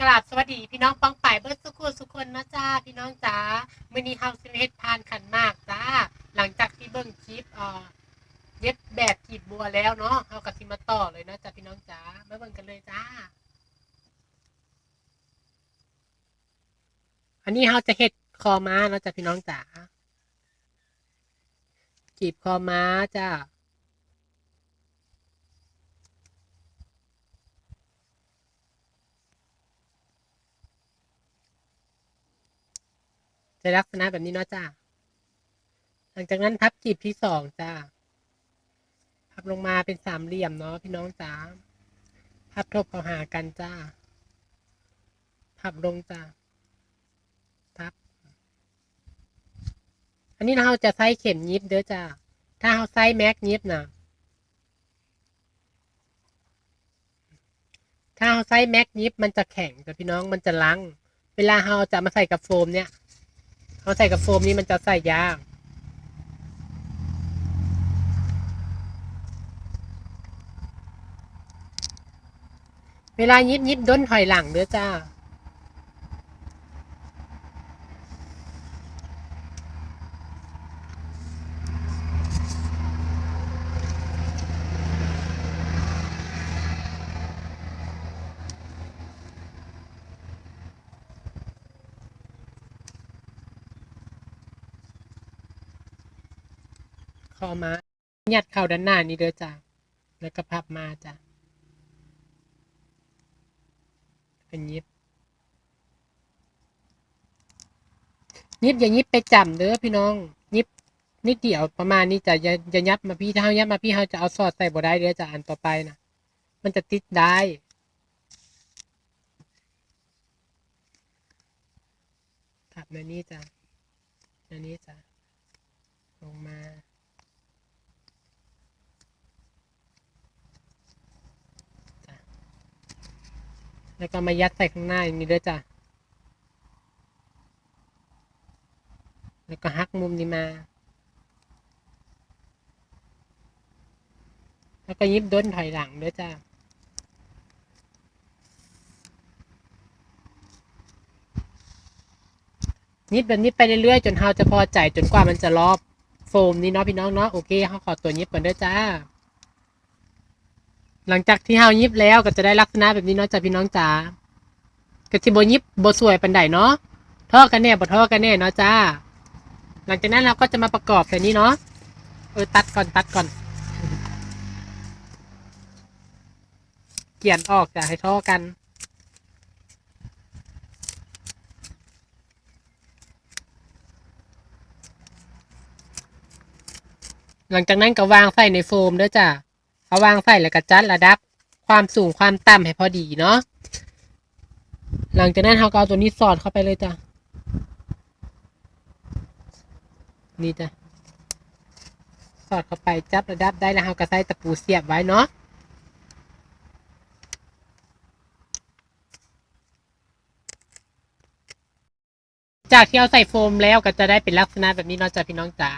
กราบสวัสดีพี่น้องป้องป่ายเบิร์ดสุขุสุขคนนะจ้าพี่น้องจ๋ามือนี้เฮาสิมาเฮ็ดพานขันมากจ้า หลังจากที่เบิ่งคลิปเอ่อเย็บแบบกีบบัวแล้วเนาะเฮาก็สิมาต่อเลยนะจ้าพี่น้องจ๋ามาเบิ่งกันเลยจ้า อันนี้เฮาจะเฮ็ดคอม้าเนาะจ้าพี่น้องจ๋ากีบคอม้าจ้า จะลักษณะแบบนี้เนาะจ้าหลังจากนั้นพับกีบที่สองจ้าพับลงมาเป็นสามเหลี่ยมเนาะพี่น้องจ้าพับทบเข้าหากันจ้าพับลงจ้าพับ อันนี้เราจะใช้เข็มยิบเด้อจ้าถ้าเราใช้แม็กยิบนะถ้าเราใช้แม็กยิบมันจะแข็งแต่พี่น้องมันจะลัง เวลาเราจะมาใส่กับโฟมเนี่ย เขาใส่กับโฟมนี้มันจะใส่ยากเวลายิบยิบด้นถอยหลังเด้อจ้า คอมายัดเข้าด้านหน้านี่เด้อจ้าแล้วก็พับมาจ้ะเป็นยิบยิบอย่ายิบไปจำเด้อพี่น้อง ยิบนิดเดียวประมาณนี้จะอย่าอย่ายับมาพี่ถ้าเฮายับมาพี่เฮาจะเอาสอดใส่บ่ได้เด้อจ้ะอันต่อไปนะมันจะติดได้ทับในนี้จ้ะในนี้จ้ะลงมา แล้วก็มายัดใส่ข้างหน้าอย่างนี้ด้วยจ้ะ แล้วก็หักมุมนี้มา แล้วก็ยิบด้นถอยหลังด้วยจ้ะนิดแบบนี้ไปเรื่อยๆ จนเฮาจะพอใจจนกว่ามันจะรอบโฟมนี้เนาะพี่น้องเนาะโอเคเฮาขอตัวยิบก่อนเด้อจ้า หลังจากที่เฮายิบแล้วก็จะได้ลักษณะแบบนี้เนาะจ้าพี่น้องจ๋าก็สิบ่ยิบบ่สวยปานใดเนาะท่อกันแน่บ่ท่อกันแน่เนาะจ้า หลังจากนั้นเราก็จะมาประกอบแบบนี้เนาะเออตัดก่อนตัดก่อน เกี่ยนออกจ้ะให้ท่อกันหลังจากนั้นก็วางใส่ในโฟมเด้อจ้ะ เอาวางใส่แล้วก็จัดระดับความสูงความต่ำให้พอดีเนาะหลังจากนั้นเราก็เอาตัวนี้สอดเข้าไปเลยจ้ะนี่จ้ะสอดเข้าไปจับระดับได้แล้วเราก็ใส่ตะปูเสียบไว้เนาะจากที่เอาใส่โฟมแล้วก็จะได้เป็นลักษณะแบบนี้เนาะจ้ะพี่น้องจ๋า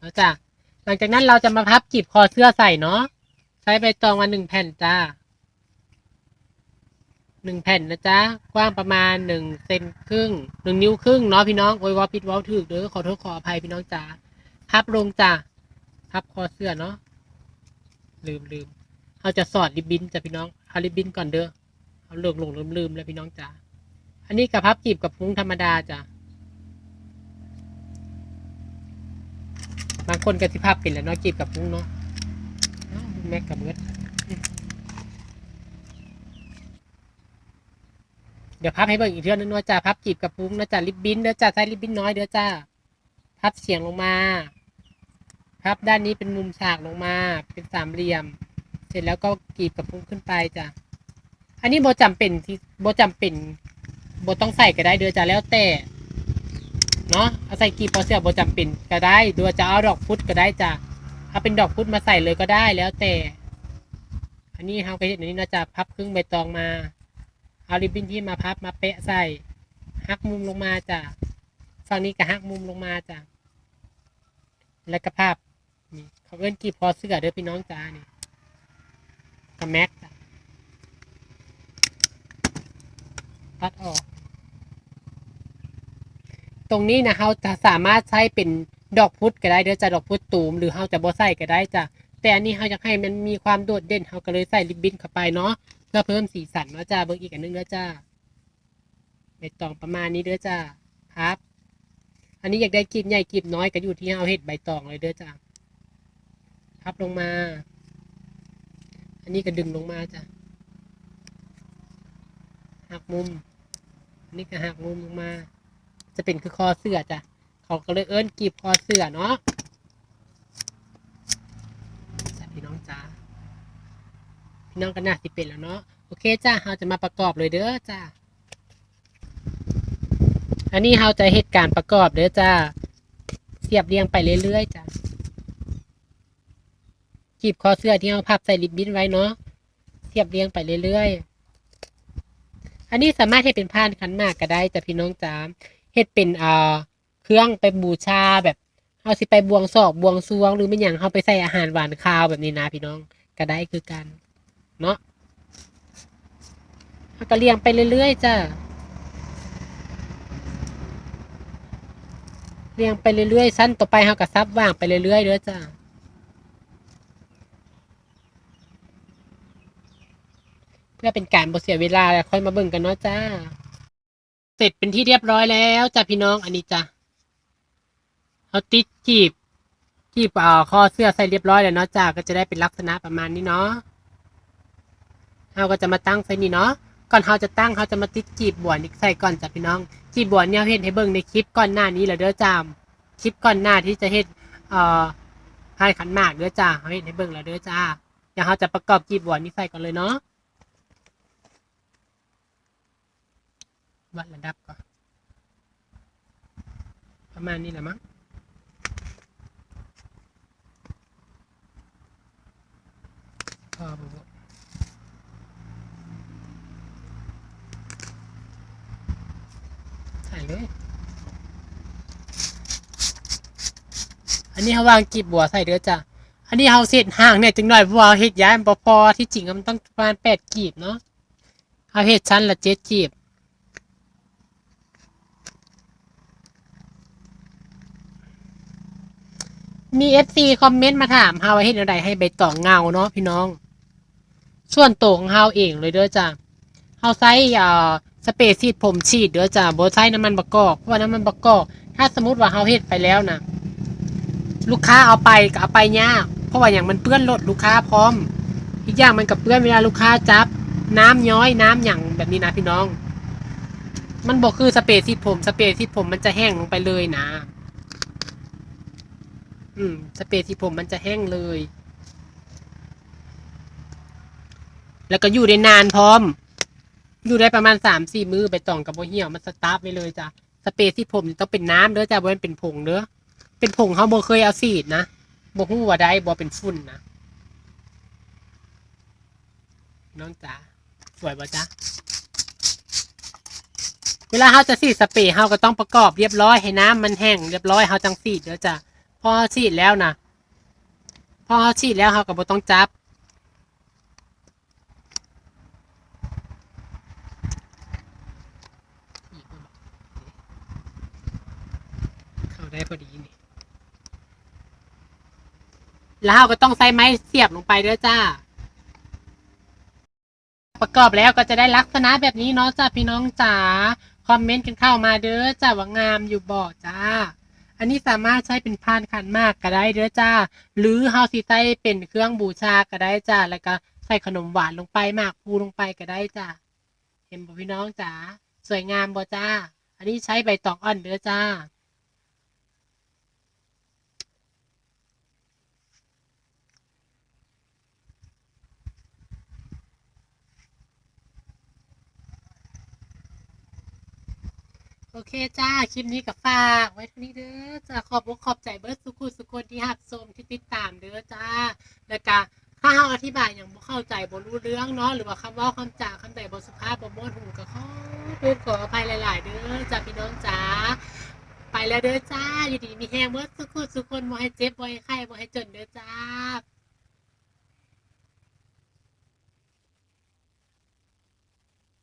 แล้วจ้ะ หลังจากนั้นเราจะมาพับกีบคอเสื้อใส่เนาะใช้ใบตองมาหนึ่งแผ่นจ้าหนึ่งแผ่นนะจ๊ะกว้างประมาณหนึ่งเซนครึ่งหนึ่งนิ้วครึ่งเนาะพี่น้องโอ้ยว่าผิดว่าถูกเด้อขอโทษขออภัยพี่น้องจ๋าพับลงจ้ะพับคอเสื้อเนาะลืมลืมเราจะสอดริบบิ้นจ้ะพี่น้องเอาริบบิ้นก่อนเด้อเอาเลิกลงลืมลืมแล้วพี่น้องจ๋าอันนี้กับพับกีบกับพุ้งธรรมดาจ้ะ บางคนก็สิภาพเป็นแล้วเนาะจีบกับพุ้งเนาะแม็กกับเบิร์ดเดี๋ยวพับให้เบิ่งอีกเทื่อนึงเนาะจ้าพับจีบกับพุ้งนะจ้าริบบิ้นเด้อจ้าใช้ริบบิ้นน้อยเด้อจ้าพับเฉียงลงมาพับด้านนี้เป็นมุมฉากลงมาเป็นสามเหลี่ยม เสร็จแล้วก็กรีบกับพุ้งขึ้นไปจ้ะอันนี้โบจำเป็นที่โบจำเป็นโบต้องใส่ก็ได้เด้อจ้าแล้วแต่เนาะ เอาใส่กีบพอเสื้อบจำเป็นก็ได้ดูจะเอาดอกพุธก็ได้จ้ะเอาเป็นดอกพุธมาใส่เลยก็ได้แล้วแต่ อันนี้ทำไปเห็นอันนี้นะจ๊ะพับครึ่งใบตองมาเอาริบบิ้นที่มาพับมาเปะใส่หักมุมลงมาจ้ะฝั่งนี้ก็หักมุมลงมาจ้ะแล้วก็พับนี่เขาเอิ้นกีบพอเสื้อเด้อพี่น้องจ้านี่กับแม็กจ้ะตัดออก รงนี้นะเราจะสามารถใช้เป็นดอกพุธก็ได้เด้อจะดอกพุธตูมหรือเราจะบ่ใส่ก็ได้จ้ะแต่อันนี้เราอยากให้มันมีความโดดเด่นเราก็เลยใส่ริบบิ้นเข้าไปเนาะเพื่อเพิ่มสีสันเนาะจ้าเบิ่งอีกอันหนึงเด้อจ้าใบตองประมาณนี้เด้อจ้าครับ อันนี้อยากได้กีบใหญ่กีบน้อยก็อยู่ที่เราเฮ็ดใบตองเลยเด้อจ้าพับลงมา อันนี้ก็ดึงลงมาจ้ะหักมุม อันนี้ก็หักมุมลงมา จะเป็นคือคอเสื้อจ้ะเขาก็เลยเอิ้นกีบคอเสื้อเนาะจ้ะพี่น้องจ้าพี่น้องก็น่าสิเป็นแล้วเนาะโอเคจ้าเราจะมาประกอบเลยเด้อจ้าอันนี้เราจะเหตุการประกอบเด้อจ้าเสียบเรียงไปเรื่อยๆจ้ะกีบคอเสื้อที่เราพับใส่ริบบิ้นไว้เนาะเสียบเรียงไปเรื่อยๆอันนี้สามารถให้เป็นผ้านขันหมากก็ได้จ้ะพี่น้องจ้า เฮ็ดเป็นอ่าเครื่องไปบูชาแบบเอาสิไปบวงสอกบวงสรวง หรือไม่อย่างเอาไปใส่อาหารหวานคาวแบบนี้นะพี่น้องก็ได้คือกันเนาะเราก็เรียงไปเรื่อยๆจ้ะเรียงไปเรื่อยๆสั้นต่อไปเราก็ซับว่างไปเรื่อยๆเด้อจ้ะเพื่อเป็นการบ่เสียเวลาแล้วค่อยมาเบิ่งกันเนาะจ้า เสร็จเป็นที่เรียบร้อยแล้วจ้ะพี่น้องอันนี้จ้ะเอาติดจีบจีบอ่าข้อเสื้อใส่เรียบร้อยแล้วเนาะจ้ะก็จะได้เป็นลักษณะประมาณนี้เนาะเราก็จะมาตั้งใส่นี่เนาะก่อนเราจะตั้งเราจะมาติดจีบบัวนี่ใส่ก่อนจ้ะพี่น้อง จีบบัวเนี่ยเห็นให้เบิ่งในคลิปก่อนหน้านี้แหละเด้อจ้าคลิปก่อนหน้าที่จะเฮ็ดเอ่อพายขันหมากเด้อจ้าเขาเห็นให้เบิ่งแล้วเด้อจ้าเดี๋ยวเราจะประกอบจีบบัวนี้ใส่ก่อนเลยเนาะ วัดระดับก่อนประมาณนี้แหละมั้งพอบุถ่เลย อันนี้เขาวางกีบบัวใส่เด้อจ้ะ อันนี้เขาเสร็จห่างเนี่ยจังหน่อยเพราะว่าเฮ็ดย้ายมันบ่พอที่จริงมันต้องประมาณแปดกีบเนาะเอาเฮ็ดชั้นละเจ็ดกีบ มีเอฟซีคอมเมนต์มาถามเฮาว่าเฮ็ดอะไรให้ใบตองเงาเนาะพี่น้อง ส่วนตัวของเฮาเองเลยเด้อจ้ะเฮาใช้อ่าสเปรย์ฉีดผมฉีดเด้อจ้ะบ่ใช้น้ำมันบะกอกเพราะว่าน้ำมันบะกอก ถ้าสมมติว่าเฮาเฮ็ดไปแล้วนะลูกค้าเอาไปก็เอาไปยากเพราะว่าอย่างมันเปื้อนรถลูกค้าพร้อม อีกอย่างมันกับเปื้อนเวลาลูกค้าจับ น้ำย้อยน้ำอย่างแบบนี้นะพี่น้อง มันบอกคือสเปรย์ฉีดผมสเปรย์ฉีดผมมันจะแห้งลงไปเลยนะ อืม สเปรย์ที่ผมมันจะแห้งเลย แล้วก็อยู่ได้นานพร้อม อยู่ได้ประมาณสามสี่มือไปต่องกับโบเหี่ยวมันสตาร์ทไปเลยจ้ะ สเปรย์ที่ผมต้องเป็นน้ำเด้อจ้ะบ่แม่เป็นผงเด้อ เป็นผงเขาบ่เคยเอาสีดนะบ่ฮู้ว่าได้บ่เป็นฝุ่นนะ น้องจ๋าสวยบ่จ๊ะเวลาเขาจะสีดสเปรย์เขาก็ต้องประกอบเรียบร้อยให้น้ำมันแห้งเรียบร้อยเขาจังสีดเด้อจ้ะ พอฉีดแล้วนะพอฉีดแล้วเขาก็บ่ต้องจับ เข้าได้พอดีนี่ แล้วเราก็ต้องใส่ไม้เสียบลงไปด้วยจ้า ประกอบแล้วก็จะได้ลักษณะแบบนี้เนาะจ้าพี่น้องจ๋า คอมเมนต์กันเข้ามาเด้อจ้าว่างามอยู่บ่จ้า อันนี้สามารถใช้เป็นพานขันมากก็ได้เด้อจ้า หรือเฮาสิใส่เป็นเครื่องบูชาก็ได้จ้า แล้วก็ใส่ขนมหวานลงไปหมากพูลงไปก็ได้จ้า เห็นบ่พี่น้องจ๋า สวยงามบ่จ้า อันนี้ใช้ใบตองอ่อนเด้อจ้า โอเคจ้า คลิปนี้กับฝากไว้เท่านี้เด้อจ้าขอบอกขอบใจเบิร์ดสุขุสุคนที่หักชมที่ติดตามเด้อจ้า แล้วก็ถ้าเฮาอธิบายอย่างบ่เข้าใจบ่รู้เรื่องเนาะหรือว่าคำว่าคำจาคำใดบ่สุภาพบ่ม่วนหูก็ขอพูดขออภัยหลาย ๆ เด้อจ้าพี่น้องจ้าไปแล้วเด้อจ้า อยู่ดีมีแฮงเบิร์ดสุขุสุคนบ่ให้เจ็บบ่ให้ไข้บ่ให้จนเด้อจ้า